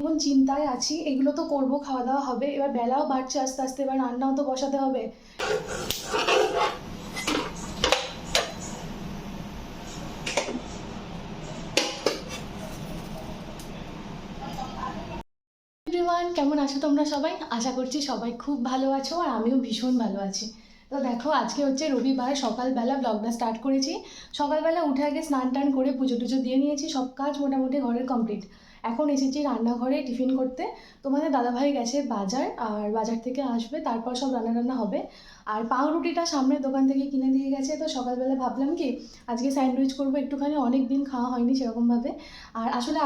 এখন চিন্তায় আছি, এগুলো তো করব খাওয়া দাওয়া হবে। এবার বেলাও বাড়ছে আস্তে আস্তে, এবার রান্নাও তো বসাতে হবে। কেমন আছো তোমরা সবাই? আশা করছি সবাই খুব ভালো আছো, আর আমিও ভীষণ ভালো আছি। তো দেখো, আজকে হচ্ছে রবিবার, সকালবেলা ব্লগটা স্টার্ট করেছি। সকালবেলা উঠে আগে স্নান টান করে পুজো টুজো দিয়ে নিয়েছি, সব কাজ মোটামুটি ঘরের কমপ্লিট এখন এসেছি রান্নাঘরে টিফিন করতে। তোমাদের দাদাভাই গেছে বাজার, আর বাজার থেকে আসবে, তারপর সব রান্না রান্না হবে। আর পাউরুটিটা সামনের দোকান থেকে কিনে দিয়ে গেছে, তো সকালবেলা ভাবলাম কি, আজকে স্যান্ডউইচ করব, একটুখানি অনেক দিন খাওয়া হয়নি সেরকমভাবে। আর আসলে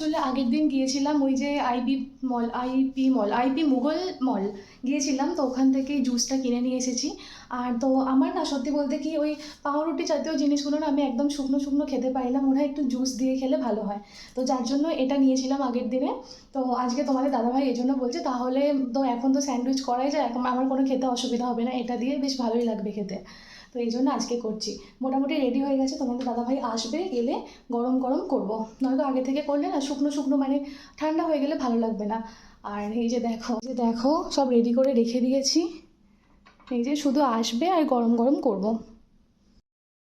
আসলে আগের দিন গিয়েছিলাম ওই যে IB mall, IP mall, IP Mughal mall গিয়েছিলাম, তো ওখান থেকে জুসটা কিনে নিয়ে এসেছি। আর তো আমার না সত্যি বলতে কি ওই পাউরুটি জাতীয় জিনিসগুলো না আমি একদম শুকনো শুকনো খেতে পারি না, মনে হয় একটু জুস দিয়ে খেলে ভালো হয়। তো যার জন্য এটা নিয়েছিলাম আগের দিনে। তো আজকে তোমাদের দাদাভাই এই জন্য বলছে, তাহলে তো এখন তো স্যান্ডউইচ করাই যায়, এখন আমার কোনো খেতে অসুবিধা হবে না, এটা দিয়ে বেশ ভালোই লাগবে খেতে। তো এই জন্য আজকে করছি। মোটামুটি রেডি হয়ে গেছে, তোমাদের দাদাভাই আসবে এলে গরম গরম করব। নয়তো আগে থেকে করলে না, শুকনো শুকনো মানে ঠান্ডা হয়ে গেলে ভালো লাগবে না। আর এই যে দেখো যে দেখো, সব রেডি করে রেখে দিয়েছি। এই যে শুধু আসবে আর গরম গরম করব।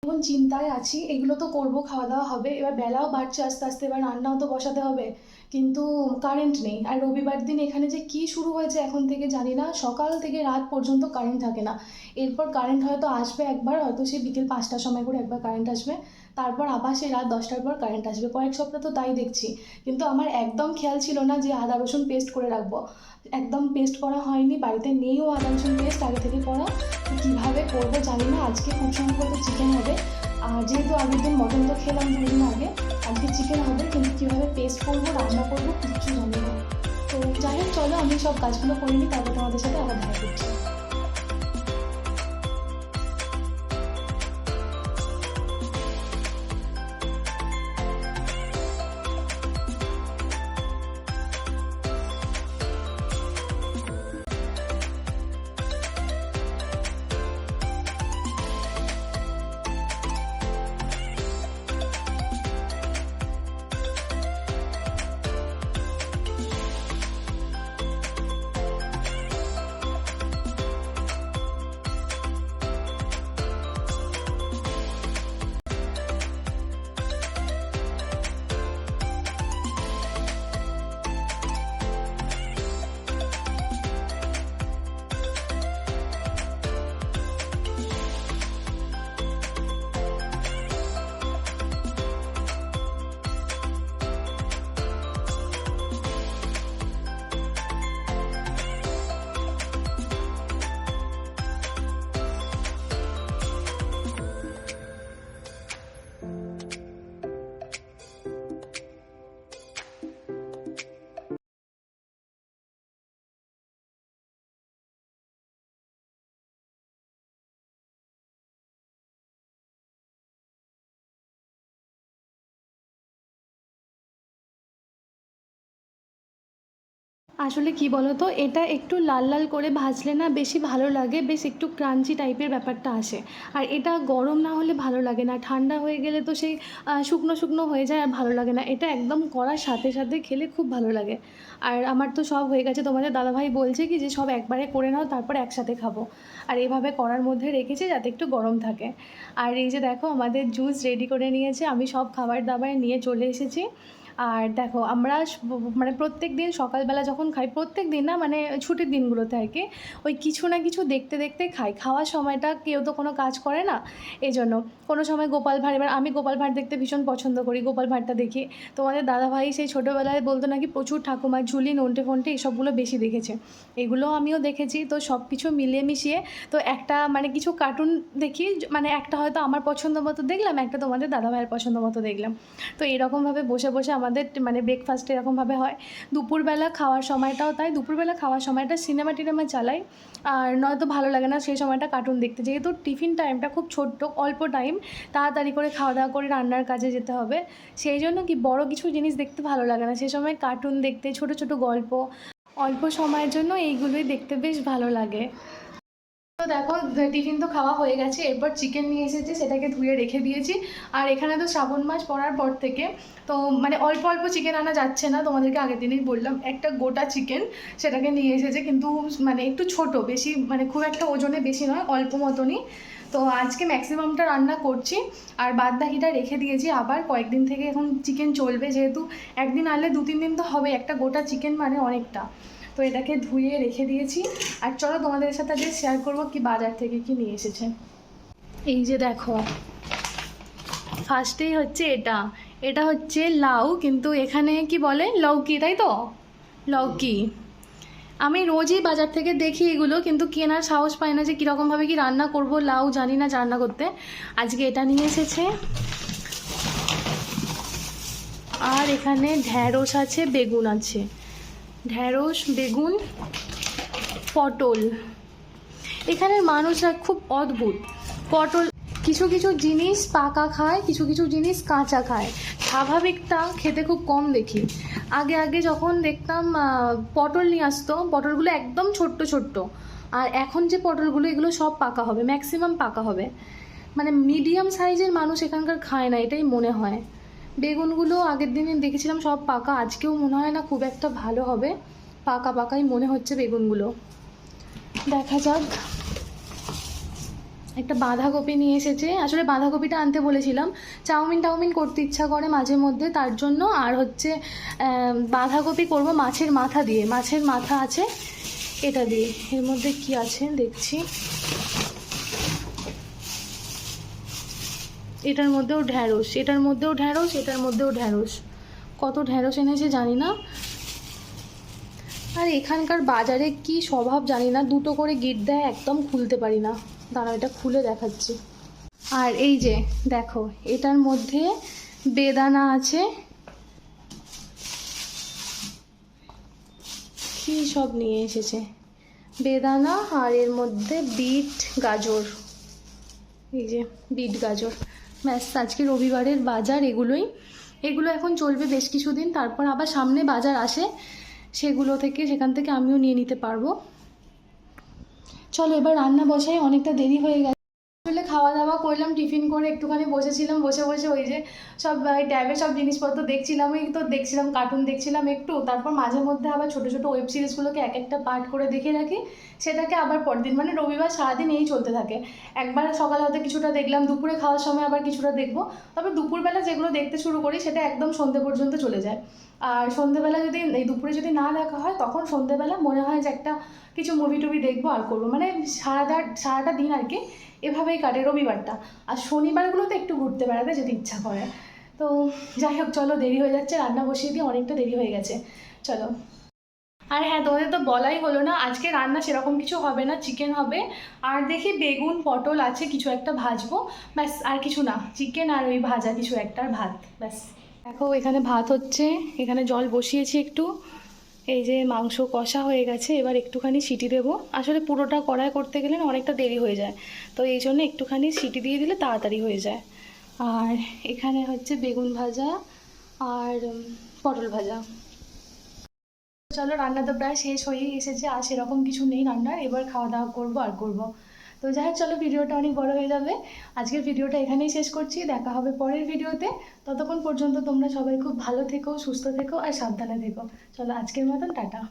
এখন চিন্তায় আছি, এগুলো তো করব, খাওয়া দাওয়া হবে। এবার বেলাও বাড়ছে, আস্তে আস্তে এবার রান্নাও তো বসাতে হবে। কিন্তু কারেন্ট নেই। আর রবিবার দিন এখানে যে কি শুরু হয়েছে এখন থেকে জানি না। সকাল থেকে রাত পর্যন্ত কারেন্ট থাকে না। এরপর কারেন্ট হয়তো আসবে একবার, হয়তো সে বিকেল পাঁচটার সময় করে একবার কারেন্ট আসবে। তারপর আবার সেই রাত দশটার পর কারেন্ট আসবে। কয়েক সপ্তাহ তো তাই দেখছি। কিন্তু আমার একদম খেয়াল ছিল না যে আদা, রসুন পেস্ট করে রাখব। একদম পেস্ট করা হয়নি। বাড়িতে নেইও আদা, রসুন পেস্ট আগে থেকে করা। কীভাবে করব জানি না। আজকে খুব সম্ভবত চিকেন হবে। আর যেহেতু আগের দিন মটন তো খেলাম দুদিন আগে, আজকে চিকেন হবে, কিন্তু কীভাবে পেস্ট করব, রান্না করব, কিচ্ছু জানি না। তো যাই হোক, চলো, আমি সব কাজগুলো করে নিই, তারপর তোমাদের সাথে আবার দেখা করছি। আসলে কি বলো তো এটা একটু লাল লাল করে ভাজলে না বেশি ভালো লাগে, বেশ একটু ক্রাঞ্চি টাইপের ব্যাপারটা আসে। আর এটা গরম না হলে ভালো লাগে না, ঠান্ডা হয়ে গেলে তো সেই শুকনো শুকনো হয়ে যায় আর ভালো লাগে না। এটা একদম করার সাথে সাথে খেলে খুব ভালো লাগে। আর আমার তো সব হয়ে গেছে, তোমাদের দাদাভাই বলছে কি যে সব একবারে করে নাও, তারপর একসাথে খাব। আর এভাবে করার মধ্যে রেখেছে যাতে একটু গরম থাকে। আর এই যে দেখো, আমাদের জুস রেডি করে নিয়েছে, আমি সব খাবার দাবার নিয়ে চলে এসেছি। আর দেখো, আমরা মানে প্রত্যেক দিন সকালবেলা যখন খাই, প্রত্যেক দিন না মানে ছুটির দিনগুলোতে আর কি, ওই কিছু না কিছু দেখতে দেখতে খাই। খাওয়ার সময়টা কেউ তো কোনো কাজ করে না এই জন্য কোনো সময় গোপাল ভাঁড়, এবার আমি গোপাল ভাঁড় দেখতে ভীষণ পছন্দ করি, গোপাল ভাঁড়টা দেখি। তোমাদের দাদাভাই সেই ছোটোবেলায় বলতো নাকি প্রচুর ঠাকুমার ঝুলি, নন্টে ফন্টে এসবগুলো বেশি দেখেছে। এগুলো আমিও দেখেছি, তো সব কিছু মিলিয়ে মিশিয়ে তো একটা মানে কিছু কার্টুন দেখি মানে একটা হয়তো আমার পছন্দ মতো দেখলাম, একটা তোমাদের দাদাভাইয়ের পছন্দ মতো দেখলাম। তো এরকমভাবে বসে বসে আমাদের মানে ব্রেকফাস্ট এরকমভাবে হয়। দুপুরবেলা খাওয়ার সময়টাও তাই, দুপুরবেলা খাওয়ার সময়টা সিনেমা টিনেমা চালাই। আর নয়তো ভালো লাগে না সেই সময়টা কার্টুন দেখতে। যেহেতু টিফিন টাইমটা খুব ছোট্ট, অল্প টাইম তাড়াতাড়ি করে খাওয়া দাওয়া করে রান্নার কাজে যেতে হবে। সেই জন্য কি বড় কিছু জিনিস দেখতে ভালো লাগে না। সেই সময় কার্টুন দেখতে, ছোট ছোট গল্প, অল্প সময়ের জন্য এইগুলোই দেখতে বেশ ভালো লাগে। দেখো টিফিন তো খাওয়া হয়ে গেছে। এরপর চিকেন নিয়ে এসেছি, সেটাকে ধুয়ে রেখে দিয়েছি। আর এখানে তো শ্রাবণ মাস পড়ার পর থেকে, তো মানে অল্প অল্প চিকেন আনা যাচ্ছে না, তোমাদেরকে আগের দিনেই বললাম। একটা গোটা চিকেন সেটাকে নিয়ে এসেছে, কিন্তু মানে একটু ছোট, বেশি মানে খুব একটা ওজনে বেশি নয়, অল্প মতনই। তো আজকে ম্যাক্সিমামটা রান্না করছি, আর বাদ বাকিটা রেখে দিয়েছি আবার। কয়েকদিন থেকে এখন চিকেন চলবে যেহেতু, একদিন আনলে দু তিন দিন তো হবে, একটা গোটা চিকেন মানে অনেকটা। তো এটাকে ধুয়ে রেখে দিয়েছি। আর চলো তোমাদের সাথে আজকে শেয়ার করব কি বাজার থেকে কি নিয়ে এসেছে। এই যে দেখো ফার্স্টেই হচ্ছে এটা। এটা হচ্ছে লাউ, কিন্তু এখানে কি বলে? লৌকি, তাই তো? লৌকি। আমি রোজই বাজার থেকে দেখি এগুলো, কিন্তু কেনার সাহস পাই না যে কীরকমভাবে কি রান্না করব, লাউ জানি না রান্না করতে। আজকে এটা নিয়ে এসেছে। আর এখানে ঢ্যাঁড়স আছে, বেগুন আছে। ঢ্যাঁড়স বেগুন, পটল। এখানের মানুষরা খুব অদ্ভুত। পটল কিছু কিছু জিনিস পাকা খায়, কিছু কিছু জিনিস কাঁচা খায়। স্বাভাবিকটা খেতে খুব কম দেখি। আগে আগে যখন দেখতাম পটল নিয়ে আসতো, পটলগুলো একদম ছোট্ট ছোট্ট। আর এখন যে পটলগুলো, এগুলো সব পাকা হবে, ম্যাক্সিমাম পাকা হবে। মানে মিডিয়াম সাইজের মানুষ এখানকার খায় না, এটাই মনে হয়। বেগুনগুলো আগের দিনে দেখেছিলাম সব পাকা, আজকেও মনে হয় না খুব একটা ভালো হবে। পাকা পাকাই মনে হচ্ছে বেগুনগুলো। দেখা যাক। একটা বাঁধাকপি নিয়ে এসেছে। আসলে বাঁধাকপিটা আনতে বলেছিলাম। চাউমিন টাউমিন করতে ইচ্ছা করে মাঝে মধ্যে, তার জন্য আর হচ্ছে বাঁধাকপি করব মাছের মাথা দিয়ে। মাছের মাথা আছে, এটা দিয়ে। এর মধ্যে কি আছে? দেখছি। এটার মধ্যেও ঢ্যাঁড়স, এটার মধ্যেও ঢ্যাঁড়স, এটার মধ্যেও ঢ্যাঁড়স। কত ঢ্যাঁড়স এনেছে জানি না। আর এখানকার বাজারে কি স্বভাব জানি না, দুটো করে গিট দেয়, একদম খুলতে পারি না। দাঁড়া এটা খুলে দেখাচ্ছি। আর এই যে, দেখো, এটার মধ্যে বেদানা আছে। কি সব নিয়ে এসেছে? বেদানা আর এর মধ্যে বিট, গাজর। এই যে বিট গাজর। ব্যাস, আজকে রবিবারের বাজার এগুলোই। এগুলো এখন চলবে বেশ কিছুদিন, তারপর আবার সামনে বাজার আসে, সেগুলো থেকে, সেখান থেকে আমিও নিয়ে নিতে পারব। চলো, এবার রান্না বসাই, অনেকটা দেরি হয়ে গেছে। আসলে খাওয়া দাওয়া করলাম, টিফিন করে একটুখানি বসেছিলাম, বসে বসে ওই যে সব ট্যাবে সব জিনিসপত্র দেখছিলাম ওই তো দেখছিলাম কার্টুন দেখছিলাম একটু, তারপর মাঝে মধ্যে আবার ছোটো ছোটো ওয়েব সিরিজগুলোকে এক একটা পার্ট করে দেখে রাখি, সেটাকে আবার পরদিন মানে রবিবার সারাদিন এই চলতে থাকে। একবার সকালে হয়তো কিছুটা দেখলাম, দুপুরে খাওয়ার সময় আবার কিছুটা দেখব, তবে দুপুরবেলা যেগুলো দেখতে শুরু করি, সেটা একদম সন্ধে পর্যন্ত চলে যায়। আর সন্ধেবেলা যদি, এই দুপুরে যদি না দেখা হয়, তখন সন্ধেবেলা মনে হয় যে একটা কিছু মুভি টুভি দেখব আর করব। মানে সারাটা সারাটা দিন আর কি এভাবেই কাটে রবিবারটা। আর শনিবারগুলোতে একটু ঘুরতে বেড়াতে যদি ইচ্ছা করে। তো যাই হোক, চলো দেরি হয়ে যাচ্ছে, রান্না বসিয়ে দিয়ে অনেকটা দেরি হয়ে গেছে। চলো। আর হ্যাঁ তোমাদের তো বলাই হলো না, আজকে রান্না সেরকম কিছু হবে না চিকেন হবে। আর দেখি বেগুন, পটল আছে, কিছু একটা ভাজবো। ব্যাস, আর কিছু না চিকেন আর ওই ভাজা কিছু একটা আর ভাত, ব্যাস। দেখো, এখানে ভাত হচ্ছে, এখানে জল বসিয়েছি একটু। এই যে মাংস কষা হয়ে গেছে, এবার একটুখানি সিটি দেবো। আসলে পুরোটা কড়াই করতে গেলে না অনেকটা দেরি হয়ে যায়। তো এই জন্য একটুখানি সিটি দিয়ে দিলে তাড়াতাড়ি হয়ে যায়। আর এখানে হচ্ছে বেগুন ভাজা আর পটল ভাজা। চলো, রান্না তো প্রায় শেষ হয়েই এসেছে, আর সেরকম কিছু নেই রান্নার। এবার খাওয়া দাওয়া করব আর করব। তো যাই হোক, চলো ভিডিওটা অনেক বড় হয়ে যাবে। আজকের ভিডিওটা এখানেই শেষ করছি। দেখা হবে পরের ভিডিওতে। ততক্ষণ পর্যন্ত তোমরা সবাই খুব ভালো থেকো, সুস্থ থেকো আর সাবধানে থেকো। চলো আজকের মতন, টাটা।